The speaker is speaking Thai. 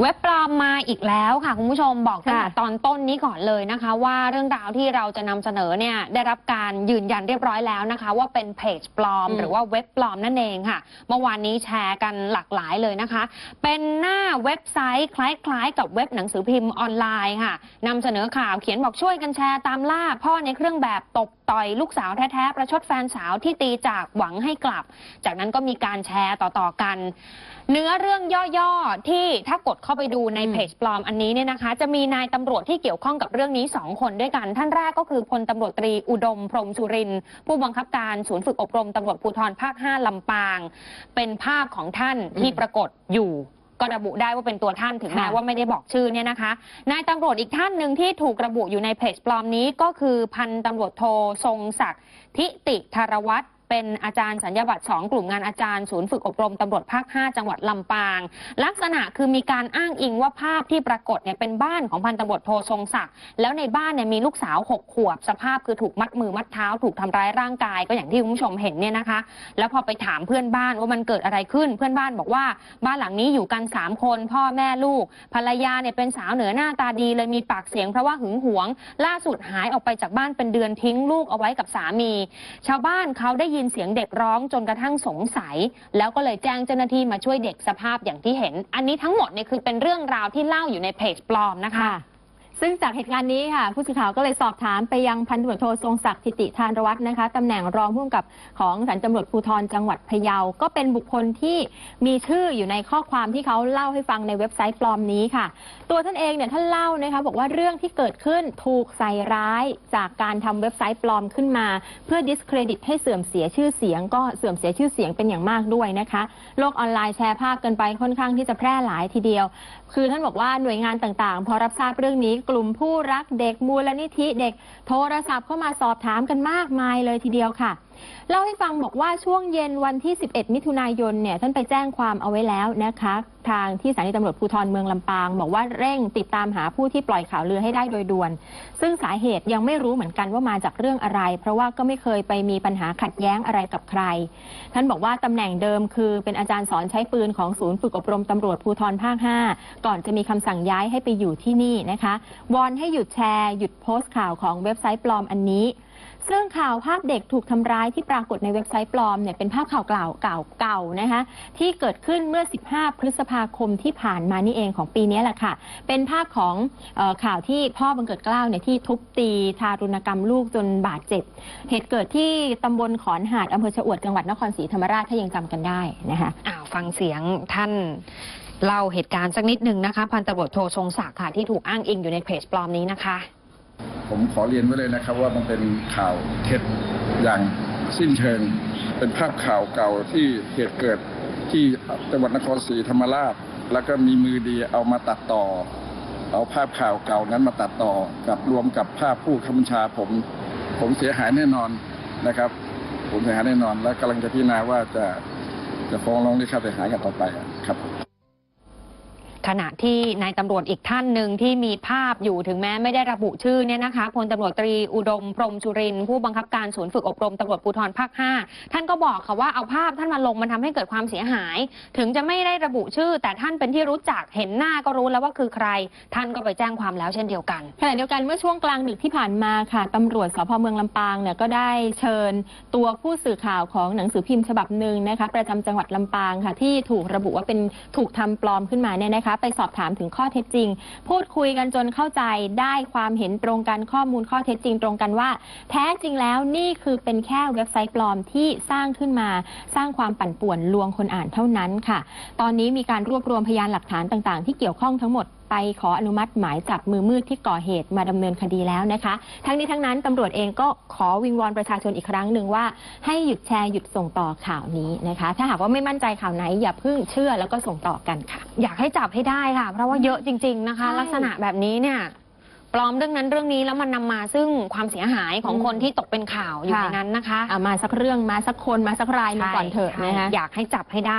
เว็บปลอมมาอีกแล้วค่ะ คุณผู้ชมบอกตั้งแต่ค่ะตอนต้นนี้ก่อนเลยนะคะ ว่าเรื่องราวที่เราจะนำเสนอเนี่ยได้รับการยืนยันเรียบร้อยแล้วนะคะ ว่าเป็นเพจปลอมอืมหรือว่าเว็บปลอมนั่นเองค่ะ เมื่อวานนี้แชร์กันหลากหลายเลยนะคะ เป็นหน้าเว็บไซต์คล้ายๆ กับเว็บหนังสือพิมพ์ออนไลน์ค่ะนำเสนอข่าวเขียนบอกช่วยกันแชร์ตามล่าพ่อในเครื่องแบบตบ ต่อยลูกสาวแท้ๆ ประชดแฟนสาวที่ตีจากหวังให้กลับ จากนั้นก็มีการแชร์ต่อๆกัน เนื้อเรื่องย่อๆ ที่ถ้ากดเข้าไปดูในเพจปลอมอันนี้เนี่ยนะคะ จะมีนายตำรวจที่เกี่ยวข้องกับเรื่องนี้2คนด้วยกัน ท่านแรกก็คือพลตำรวจตรีอุดม พรมสุรินผู้บังคับการศูนย์ฝึกอบรมตำรวจภูธรภาค 5 ลำปาง เป็นภาพของท่านที่ปรากฏอยู่ ก็ระบุได้ว่าเป็นตัวท่านถึงแม้ค่ะว่าไม่ได้บอกชื่อเนี่ยนะคะนายตำรวจอีกท่านหนึ่งที่ถูกระบุอยู่ในเพจปลอมนี้ก็คือพันตำรวจโททรงศักดิ์ทิติธารวัตร เป็นอาจารย์สัญญาบัตร2กลุ่มงานอาจารย์ศูนย์ฝึกอบรมตำรวจภาค 5 จังหวัดลำปาง ลักษณะคือมีการอ้างอิงว่าภาพที่ปรากฏเนี่ยเป็นบ้านของพันตำรวจโททรงศักดิ์แล้วในบ้านเนี่ยมีลูกสาว 6 ขวบ สภาพคือถูกมัดมือมัดเท้า ถูกทำร้ายร่างกายก็อย่างที่คุณผู้ชมเห็นเนี่ยนะคะ แล้วพอไปถามเพื่อนบ้านว่ามันเกิดอะไรขึ้น เพื่อนบ้านบอกว่าบ้านหลังนี้อยู่กัน 3 คน พ่อแม่ลูก ภรรยาเนี่ยเป็นสาวเหนือหน้าตาดีเลยมีปากเสียงเพราะว่าหึงหวง ล่าสุดหายออกไปจากบ้านเป็นเดือนทิ้งลูกเอาไว้กับสามี ชาวบ้านเขาได้ยินเสียงเด็กร้องจนกระทั่งสงสัย แล้วก็เลยแจ้งเจ้าหน้าที่มาช่วยเด็กสภาพอย่างที่เห็น อันนี้ทั้งหมดเนี่ยคือเป็นเรื่องราวที่เล่าอยู่ในเพจปลอมนะคะ ซึ่งจากเหตุการณ์นี้ค่ะ ผู้สื่อข่าวก็เลยสอบถามไปยังพันตำรวจโททรงศักดิ์ทิติธานวัฒน์นะคะตำแหน่งรองผู้กำกับของสันตำรวจภูธรจังหวัดพะเยา ก็เป็นบุคคลที่มีชื่ออยู่ในข้อความที่เขาเล่าให้ฟังในเว็บไซต์ปลอมนี้ค่ะ ตัวท่านเองเนี่ยท่านเล่านะคะบอกว่าเรื่องที่เกิดขึ้นถูกใส่ร้ายจากการทำเว็บไซต์ปลอมขึ้นมา เพื่อ discredit ให้เสื่อมเสียชื่อเสียง ก็เสื่อมเสียชื่อเสียงเป็นอย่างมากด้วยนะคะโลกออนไลน์แชร์ภาพกันไปค่อนข้างที่จะแพร่หลายทีเดียว คือท่านบอกว่าหน่วยงานต่างๆ พอรับทราบเรื่องนี้กลุ่มผู้รักเด็กมูลนิธิเด็กโทรศัพท์เข้ามาสอบถามกันมากมายเลยทีเดียวค่ะ เล่าให้ฟังบอกว่าช่วงเย็นวันที่ 11 มิถุนายนเนี่ยท่านไปแจ้งความเอาไว้แล้วนะคะ ทางที่สถานีตำรวจภูธรเมืองลำปาง บอกว่าเร่งติดตามหาผู้ที่ปล่อยข่าวลือให้ได้โดยด่วน ซึ่งสาเหตุยังไม่รู้เหมือนกันว่ามาจากเรื่องอะไร เพราะว่าก็ไม่เคยไปมีปัญหาขัดแย้งอะไรกับใคร ท่านบอกว่าตำแหน่งเดิมคือเป็นอาจารย์สอนใช้ปืนของศูนย์ฝึกอบรมตำรวจภูธรภาค 5 ก่อนจะมีคำสั่งย้ายให้ไปอยู่ที่นี่นะคะวอนให้หยุดแชร์หยุดโพสต์ข่าวของเว็บไซต์ปลอมอันนี้ ซึ่องข่าวภาพเด็กถูกทำร้ายที่ปรากฏในเว็บไซต์ปลอมเนี่ยเป็นภาพข่าวเก่าเก่าเก่านะคะที่เกิดขึ้นเมื่อ 15 พฤษภาคมที่ผ่านมานี่เองของปีนี้แหละค่ะ เป็นภาพของออข่าวที่พ่อบังเกิดเกล้าวเนี่ยที่ทุบตีทารุณกรรมลูกจนบาดเจ็บ เหตุเกิดที่ตำบลขอนหาดอำเภอชะอวดจังหวัดนครศรีธรรมราชถ้ายังจำกันได้นะคะอ้าวฟังเสียงท่านเล่าเหตุการณ์สักนิดหนึ่งนะคะ พันตำรวจโททรงศักดิ์ค่ะที่ถูกอ้างอิงอยู่ในเพจปลอมนี้นะคะ ผมขอเรียนไว้เลยนะครับ ว่ามันเป็นข่าวเท็จอย่างสิ้นเชิง เป็นภาพข่าวเก่าที่เหตุเกิดที่จังหวัดนครศรีธรรมราช แล้วก็มีมือดีเอามาตัดต่อ เอาภาพข่าวเก่านั้นมาตัดต่อกับรวมกับภาพผู้คำบัญชาผม ผมเสียหายแน่นอนนะครับ ผมเสียหายแน่นอน และกำลังจะพิจารณาว่าจะจะฟ้องร้องเรียกค่าเสียหายกันต่อไปครับ ขณะที่นายตำรวจอีกท่านหนึ่งที่มีภาพอยู่ถึงแม้ไม่ได้ระบุชื่อเนี่ยนะคะพลตำรวจตรีอุดมพรมสุรินผู้บังคับการศูนย์ฝึกอบรมตำรวจภูธรภาค 5 ท่านก็บอกค่ะว่าเอาภาพท่านมาลงมันทำให้เกิดความเสียหาย ถึงจะไม่ได้ระบุชื่อ แต่ท่านเป็นที่รู้จักเห็นหน้าก็รู้แล้วว่าคือใคร ท่านก็ไปแจ้งความแล้วเช่นเดียวกันขณะเดียวกันเมื่อช่วงกลางดึกที่ผ่านมาค่ะตำรวจสพเมืองลำปางเนี่ยก็ได้เชิญตัวผู้สื่อข่าวของหนังสือพิมพ์ฉบับหนึ่งนะคะประจำจังหวัดลำปางค่ะที่ถูกระบุว่าเป็นถูกทำปลอมขึ้นมาเนี่ยนะคะไปสอบถามถึงข้อเท็จจริง พูดคุยกันจนเข้าใจได้ความเห็นตรงกันข้อมูลข้อเท็จจริงตรงกันว่า แท้จริงแล้วนี่คือเป็นแค่เว็บไซต์ปลอมที่สร้างขึ้นมา สร้างความปั่นป่วนลวงคนอ่านเท่านั้นค่ะ ตอนนี้มีการรวบรวมพยานหลักฐานต่างๆ ที่เกี่ยวข้องทั้งหมดไปขออนุมัติหมายจับมือมืดที่ก่อเหตุมาดำเนินคดีแล้วนะคะ ทั้งนี้ทั้งนั้นตำรวจเองก็ขอวิงวอนประชาชนอีกครั้งหนึ่งว่า ให้หยุดแชร์หยุดส่งต่อข่าวนี้นะคะ ถ้าหากว่าไม่มั่นใจข่าวไหนอย่าเพิ่งเชื่อแล้วก็ส่งต่อกันค่ะ อยากให้จับให้ได้ค่ะ เพราะว่าเยอะจริง ๆนะคะ ใช่ ลักษณะแบบนี้เนี่ย ปลอมเรื่องนั้นเรื่องนี้แล้วมันนำมาซึ่งความเสียหายของอืมคนที่ตกเป็นข่าวอยู่ค่ะในนั้นนะคะอะมาสักเรื่องมาสักคนมาสักรายหนึงก่อนเถอะใช่นะคะ อยากให้จับให้ได้